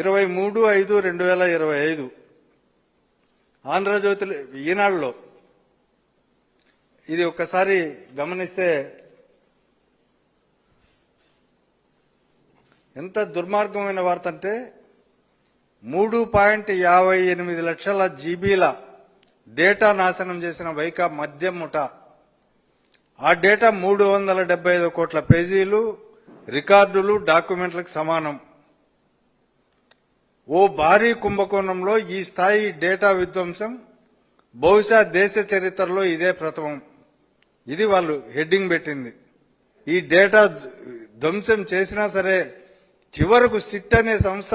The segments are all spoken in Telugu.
ఇరవై మూడు ఐదు రెండు వేల ఇరవై ఐదు. ఆంధ్రజ్యోతి ఈనాడులో ఇది ఒక్కసారి గమనిస్తే ఎంత దుర్మార్గమైన వార్త అంటే మూడు పాయింట్ యాభై ఎనిమిది లక్షల జీబీల డేటా నాశనం చేసిన వైకా మద్యం ముఠ. ఆ డేటా మూడు వందల డెబ్బై ఐదు కోట్ల పేజీలు రికార్డులు డాక్యుమెంట్లకు సమానం. ఓ భారీ కుంభకోణంలో ఈ స్థాయి డేటా విధ్వంసం బహుశా దేశ చరిత్రలో ఇదే ప్రథమం. ఇది వాళ్ళు హెడ్డింగ్ పెట్టింది. ఈ డేటా ధ్వంసం చేసినా సరే చివరకు సిట్ అనే సంస్థ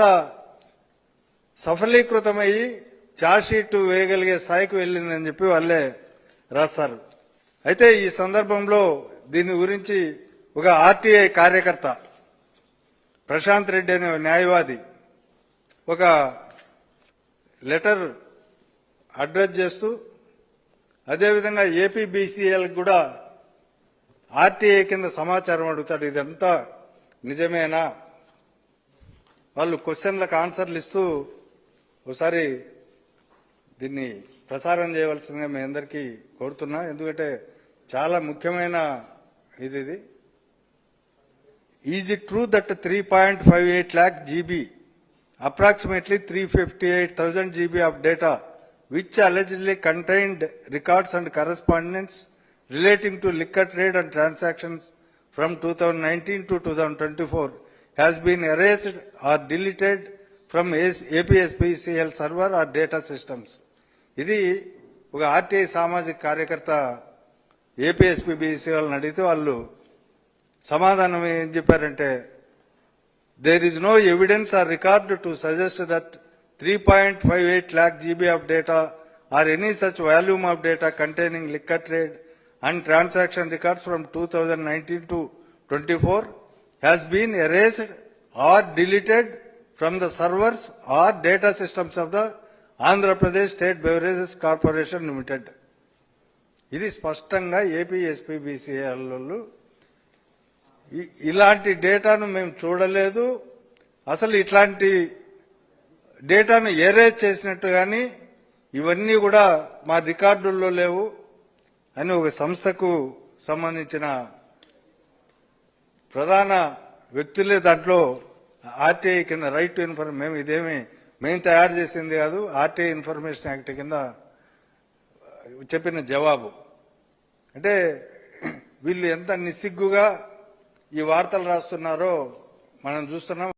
సఫలీకృతమయ్యి చార్జ్షీట్ వేయగలిగే స్థాయికి వెళ్ళిందని చెప్పి వాళ్ళే రాస్తారు. అయితే ఈ సందర్భంలో దీని గురించి ఒక ఆర్టీఐ కార్యకర్త ప్రశాంత్ రెడ్డి అనే న్యాయవాది ఒక లెటర్ అడ్రస్ చేస్తూ అదేవిధంగా ఏపీబీసీఎల్ కూడా ఆర్టీఐ కింద సమాచారం అడుగుతాడు. ఇదంతా నిజమేనా? వాళ్ళు క్వశ్చన్లకు ఆన్సర్లు ఇస్తూ ఒకసారి దీన్ని ప్రసారం చేయవలసిందిగా మీ అందరికీ కోరుతున్నా. ఎందుకంటే చాలా ముఖ్యమైన ఇది ఇది is it true that three point five eight lakh GB approximately three fifty eight thousand GB of data which allegedly contained records and correspondence relating to liquor trade and transactions from 2019 to 2024 has been erased or deleted from APSPCL server or data systems. ఇది ఒక ఆర్టీఐ సామాజిక కార్యకర్త ఏపీఎస్పీబీసీ వాళ్ళని అడిగితే వాళ్ళు సమాధానం ఏం చెప్పారంటే there is no evidence or record to suggest that 3.58 lakh GB of data or any such volume of data containing liquor trade and transaction records from 2019 to 24 has been erased or deleted from the servers or data systems of the Andhra Pradesh State Beverages Corporation Limited. ఇది స్పష్టంగా ఏపీ ఎస్పీబీసీఎల్ ఇ- ఇలాంటి డేటాను మేము చూడలేదు. అసలు ఇట్లాంటి డేటాను ఎరేజ్ చేసినట్టు కానీ ఇవన్నీ కూడా మా రికార్డుల్లో లేవు అని ఒక సంస్థకు సంబంధించిన ప్రధాన వ్యక్తులే దాంట్లో ఆర్టీఐ కింద రైట్ టు ఇన్ఫర్మేషన్ మేము ఇదేమి మేము తయారు చేసింది కాదు ఆర్టీఐ ఇన్ఫర్మేషన్ యాక్ట్ కింద చెప్పిన జవాబు. అంటే వీళ్ళు ఎంత నిస్సిగ్గుగా ఈ వార్తలు రాస్తున్నారో మనం చూస్తున్నాం.